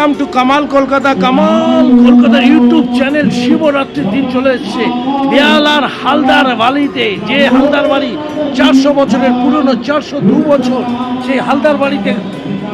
Welcome to Kamal Kolkata Kamal Kolkata YouTube channel শিবরাত্রির দিন চলে এসেছে বেয়ালার হালদার বাড়িতে যে হালদার বাড়ি চারশো বছরের পুরনো, চারশো দু বছর সেই হালদার বাড়িতে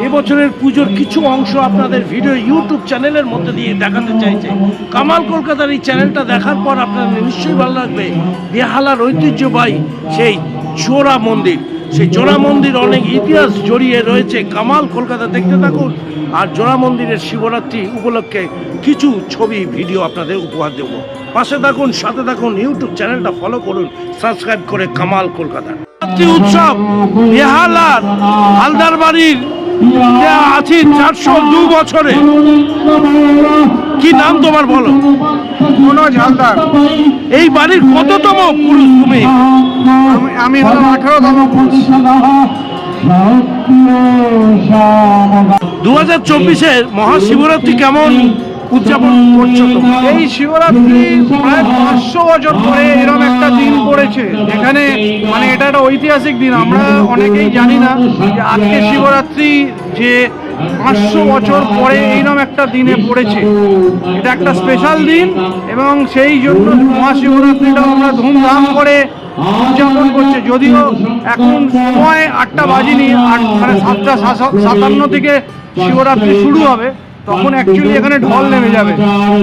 এবছরের পুজোর কিছু অংশ আপনাদের ভিডিও ইউটিউব চ্যানেলের মধ্যে দিয়ে দেখাতে চাইছে। কামাল কলকাতার এই চ্যানেলটা দেখার পর আপনাদের নিশ্চয়ই ভালো লাগবে। বেহালার ঐতিহ্যবাহী সেই জোড়া মন্দির। সেই জোড়া মন্দির অনেক ইতিহাস জড়িয়ে রয়েছে। কামাল, কলকাতা দেখতে থাকুন। আর জোড়া মন্দিরের শিবরাত্রি উপলক্ষে কিছু ছবি, ভিডিও আপনাদের উপহার দেব। পাশে থাকুন, সাথে থাকুন, ইউটিউব চ্যানেলটা ফলো করুন, সাবস্ক্রাইব করে কামাল কলকাতা উৎসব বেহালার হালদার বাড়ির যে আছি চারশো দু বছরে। কি নাম তোমার বলো? মনোজ হালদার। এই বাড়ির কততম পুরুষ তুমি? আমি- আমি হলাম আঠারোতম পুরুষ। দু হাজার চব্বিশের মহাশিবরাত্রি কেমন? উদযাপন করছ এই শিবরাত্রি প্রায় পাঁচশো বছর পরে এরকম একটা দিন পড়েছে। যেখানে মানে এটা একটা ঐতিহাসিক দিন। আমরা অনেকেই জানি না যে আজকে শিবরাত্রি যে পাঁচশো বছর পরে এইরকম একটা দিনে পড়েছে। এটা একটা স্পেশাল দিন এবং সেই জন্য মহাশিবরাত্রিটা আমরা ধুমধাম করে উদযাপন করছে। যদিও এখন সময় আটটা বাজিনি, আট মানে সাতটা সাতান্ন থেকে শিবরাত্রি শুরু হবে। তখন অ্যাকচুয়ালি এখানে ঢল নেমে যাবে।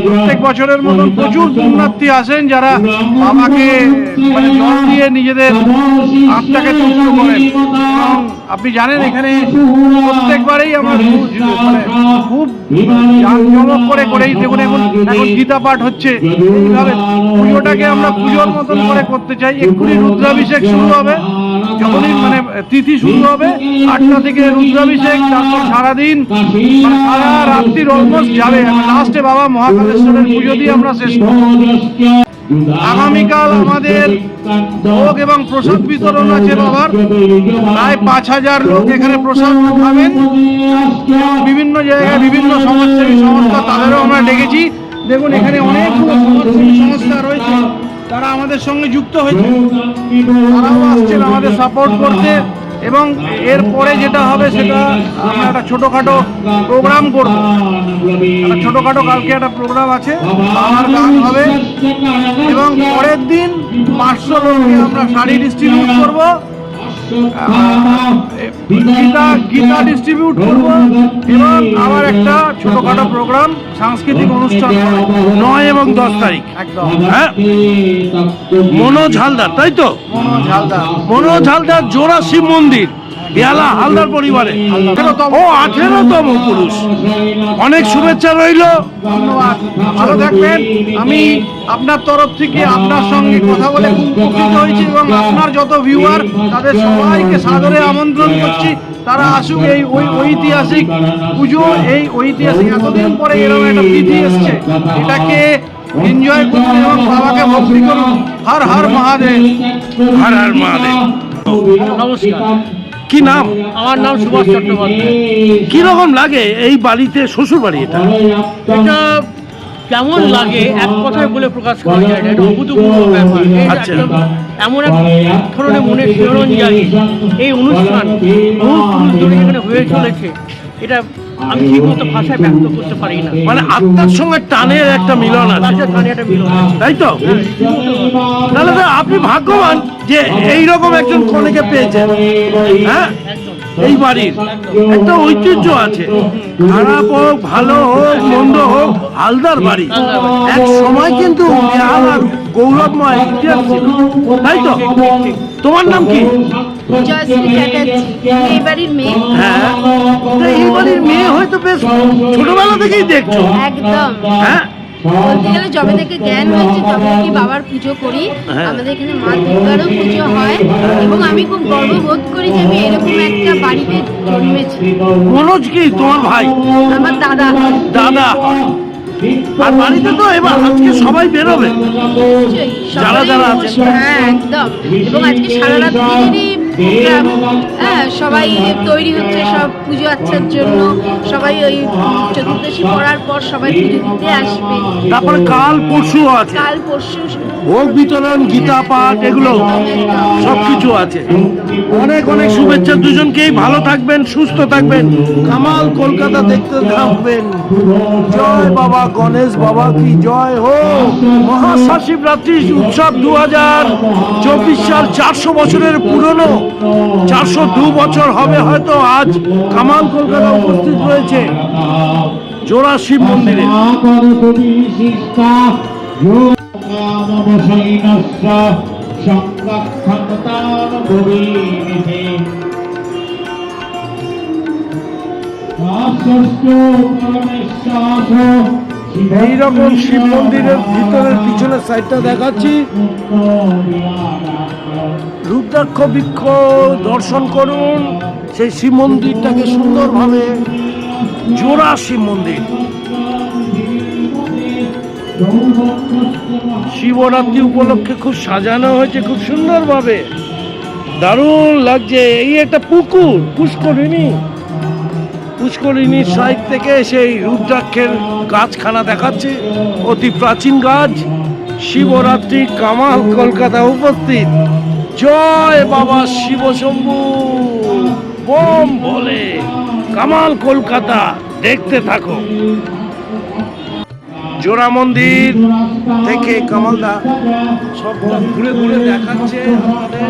প্রত্যেক বছরের মতন প্রচুর পুণ্যার্থী আসেন যারা বাবাকে মানে জল দিয়ে নিজেদের আত্মাকে তুষ্ট করেন। আপনি জানেন, এখানে প্রত্যেকবারেই আমার মানে খুব জাঁকজমক করে, করেই দেখুন, এখন এখন গীতা পাঠ হচ্ছে। এইভাবে পুজোটাকে আমরা পুজোর মতন করে করতে চাই। এক্ষুনি রুদ্রাভিষেক শুরু হবে। যখনই মানে তিথি শুরু হবে, আটটা থেকে রুদ্রাভিষেক, তারপর সারাদিন মানে সারা রাত্রির অলমোস্ট যাবে। লাস্টে বাবা মহাকালেশ্বরের পুজো দিয়ে আমরা শেষ আগামীকাল আমাদের ভোগ এবং প্রসাদ বিতরণ আছে বাবার। প্রায় পাঁচ হাজার লোক এখানে প্রসাদ খাবেন। বিভিন্ন জায়গায় বিভিন্ন সমাজসেবী সংস্থা তাদেরও আমরা ডেকেছি। দেখুন, এখানে অনেক সমাজসেবী আমাদের সঙ্গে যুক্ত হয়েছে। তারাও আসছেন আমাদের সাপোর্ট করতে এবং এর পরে যেটা হবে সেটা আমরা একটা ছোটোখাটো প্রোগ্রাম করব। একটা ছোটোখাটো কালকে একটা প্রোগ্রাম আছে আমার গান হবে। এবং পরের দিন পাঁচশো লোককে আমরা শাড়ি ডিস্ট্রিবিউট করব। গীতা গীতা ডিস্ট্রিবিউট করব এবং আমার একটা ছোটোখাটো প্রোগ্রাম সাংস্কৃতিক অনুষ্ঠান নয় এবং দশ তারিখ একদম হ্যাঁ মনোজ হালদার তাই তো? মনোজ হালদার মনোজ হালদার জোড়া শিব মন্দির। বেহালা হালদার পরিবারে। ও আঠেরোতম পুরুষ। অনেক শুভেচ্ছা রইল। ধন্যবাদ। ভালো থাকবেন আমি আপনার তরফ থেকে আপনার সঙ্গে কথা বলে খুব উপকৃত হয়েছি এবং আপনার যত ভিউয়ার তাদের সবাইকে সাদরে আমন্ত্রণ করছি। তারা আসুক এই ওই ঐতিহাসিক পুজো এই ঐতিহাসিক এতদিন পরে এরকম একটা তিথি এসছে। এটাকে এনজয় করুন এবং বাবাকে ভক্তি করুন। হর হর মহাদেব। হর হর মহাদেব। নমস্কার। কি নাম? আমার নাম সুভাষ চট্টোপাধ্যায়। কি রকম লাগে এই বাড়িতে শ্বশুর বাড়ি এটা? এটা কেমন লাগে? এক কথায় বলে প্রকাশ করা যায় না। এটা অভূতপূর্ব ব্যাপার। আচ্ছা। একটা এমন এক ধরনের মনে শিহরণ জানি এই অনুষ্ঠান বহু পুরুষ ধরে এখানে হয়ে চলেছে। এটা আমি ঠিক মতো ভাষায় ব্যক্ত করতে পারি না? মানে আত্মার সঙ্গে টানের একটা মিলন আছে। তাই তো? তাহলে তো আপনি ভাগ্যবান যে এই রকম একজন কনেকে পেয়েছেন। হ্যাঁ? এই বাড়ির। একটা ঐতিহ্য আছে। খারাপ হোক ভালো হোক মন্দ হোক হালদার বাড়ি। এক সময় কিন্তু বেহালার গৌরবময় ইতিহাস ছিল। তাই তো? তোমার নাম কি? জয়শ্রী চ্যাটার্জি এই বাড়ির মেয়ে। হ্যাঁ। তো এই বাড়ির মেয়ে হয়তো বেশ ছোটবেলা থেকেই দেখছ। একদম। হ্যাঁ। বলতে গেলে যবে থেকে জ্ঞান হয়েছে তবে থেকে বাবার পুজো করি। হ্যাঁ। আমাদের এখানে মা দুর্গারও পুজো হয়। এবং আমি খুব গর্ববোধ করি যে আমি এরকম একটা বাড়িতে জন্মেছি। মনোজ কি? তোমার ভাই? আমার দাদা। দাদা। আর বাড়িতে তো এবার আজকে সবাই বেরোবে। যারা যারা আছেন। হ্যাঁ একদম। এবং আজকে সারা প্রোগ্রাম হ্যাঁ সবাই তৈরি হচ্ছে সব পুজো আচ্ছার জন্য। সবাই ওই চতুর্দশী পড়ার পর সবাই পুজো দিতে আসবে। তারপরে কাল পরশু আছে। কাল পরশু ভোগ বিতরণ গীতা পাঠ এগুলো সবকিছু আছে। অনেক অনেক শুভেচ্ছা। দুজনকেই ভালো থাকবেন সুস্থ থাকবেন। কামাল কলকাতা দেখতে থাকবেন। জয় বাবা গণেশ বাবা কি জয় হো মহাশিবরাত্রি উৎসব দু হাজার সাল চারশো বছরের পুরনো, চারশো দু বছর হবে হয়তো আজ কামাল কলকাতা উপস্থিত রয়েছে জোড়া শিব মন্দিরে এইরকম শিব মন্দিরের ভিতরের পিছনের সাইডটা দেখাচ্ছি। রুদ্রাক্ষ বৃক্ষ দর্শন করুন। সেই শিব মন্দিরটাকে সুন্দরভাবে জোড়া শিব মন্দির। শিবরাত্রি উপলক্ষে খুব সাজানো হয়েছে, খুব সুন্দরভাবে। দারুণ লাগছে। এই একটা পুকুর, পুষ্করিণী। পুষ্করিণীর সাইড থেকে সেই রুদ্রাক্ষের গাছখানা দেখাচ্ছে। অতি প্রাচীন গাছ। শিবরাত্রি কামাল কলকাতা উপস্থিত। জয় বাবা শিব শম্ভু বোম বলে কামাল কলকাতা দেখতে থাকো। জোড়া মন্দির থেকে কামালদা সব ঘুরে ঘুরে দেখাচ্ছে আপনাদের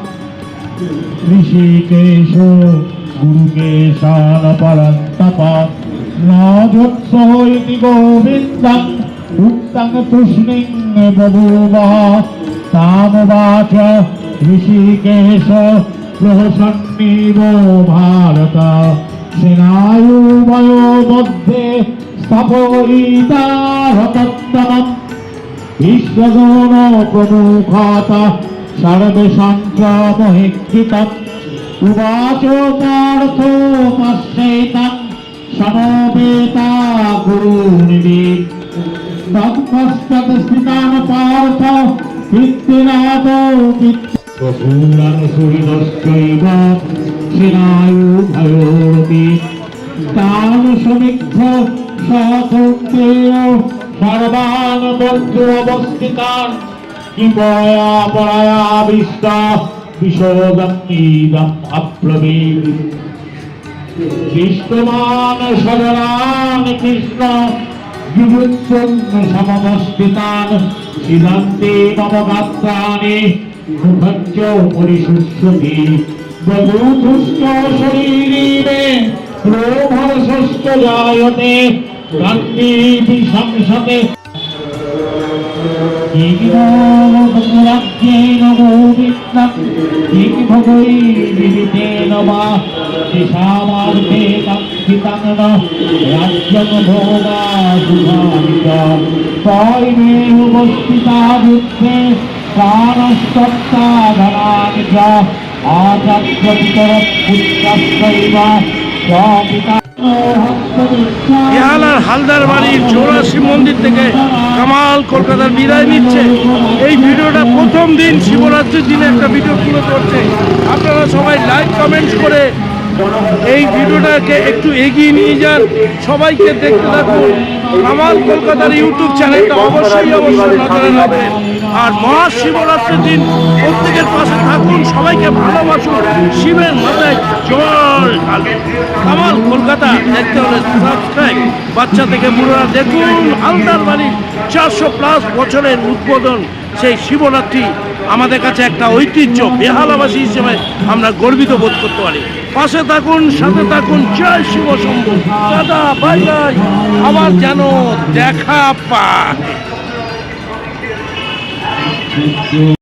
ঋষিকেশ গুরুকেশান পরন্তপ নযোৎস ইতি গোবিন্দং উক্তং তুষ্ণিং বভূব তামবাচ, ঋষিকেশ, প্রহসন্নিব, ভারত। সেনায়ুবয় মধ্যে প্রমুখাত মহিক্ষিতম উবাচ পার্থ পশ্যৈতং সমবেতা গুরুনিধি তৎপশ্চাৎ স্থিতান পার্থ পিতৃনাথ বসূরান সুহৃদশ্চৈব সেনায়ুভয়োরপি। তান সমীক্ষ সকৌন্তেয় সর্বান বন্ধু অবস্থিতান কিপয়া পরায়াবিষ্ট বিশোদন্নীদম অপ্লবীর দৃষ্টমান সজরান কৃষ্ণ যুগুৎসন্ন সমবস্থিতান সিদ্ধান্তে মম গাত্রাণি মুখঞ্চ পরিশুষ্যতি বধূতুষ্ট শরীরে রোমহর্ষশ্চ জায়তে কান্তিরিপি সংসতে রাজ্যেন গোবিন্দম কিং ভগৈ বিদিতেন বা দিশামার্থে কাঙ্ক্ষিতাং ন রাজ্যং ভোগা সুখানিত তৈমে উপস্থিতা যুদ্ধে প্রাণস্তত্তা ধনানি চ আচার্য পিতর বেহালার হালদার বাড়ির চৌরাশি মন্দির থেকে কামাল কলকাতার বিদায় নিচ্ছে। এই ভিডিওটা প্রথম দিন শিবরাত্রির দিনে একটা ভিডিও তুলে ধরছে। আপনারা সবাই লাইক কমেন্টস করে এই ভিডিওটাকে একটু এগিয়ে নিয়ে যান। সবাইকে দেখতে থাকুন। কামাল কলকাতার ইউটিউব চ্যানেলটা অবশ্যই অবশ্যই নজরে রাখবেন। আর মহাশিবরাত্রির দিন প্রত্যেকের পাশে থাকুন, সবাইকে ভালোবাসুন। শিবের মাথায় জল কামাল কলকাতা দেখতে হলে সাবস্ক্রাইব বাচ্চা থেকে বুড়োরা দেখুন হালদার বাড়ির চারশো প্লাস বছরের উদ্বোধন। সেই শিবরাত্রি আমাদের কাছে একটা ঐতিহ্য, বেহালাবাসী হিসেবে আমরা গর্বিত বোধ করতে পারি। পাশে থাকুন, সাথে থাকুন, জয় শিব শম্ভু। দাদা, বাই বাই। আবার যেন দেখা পায়। Thank you.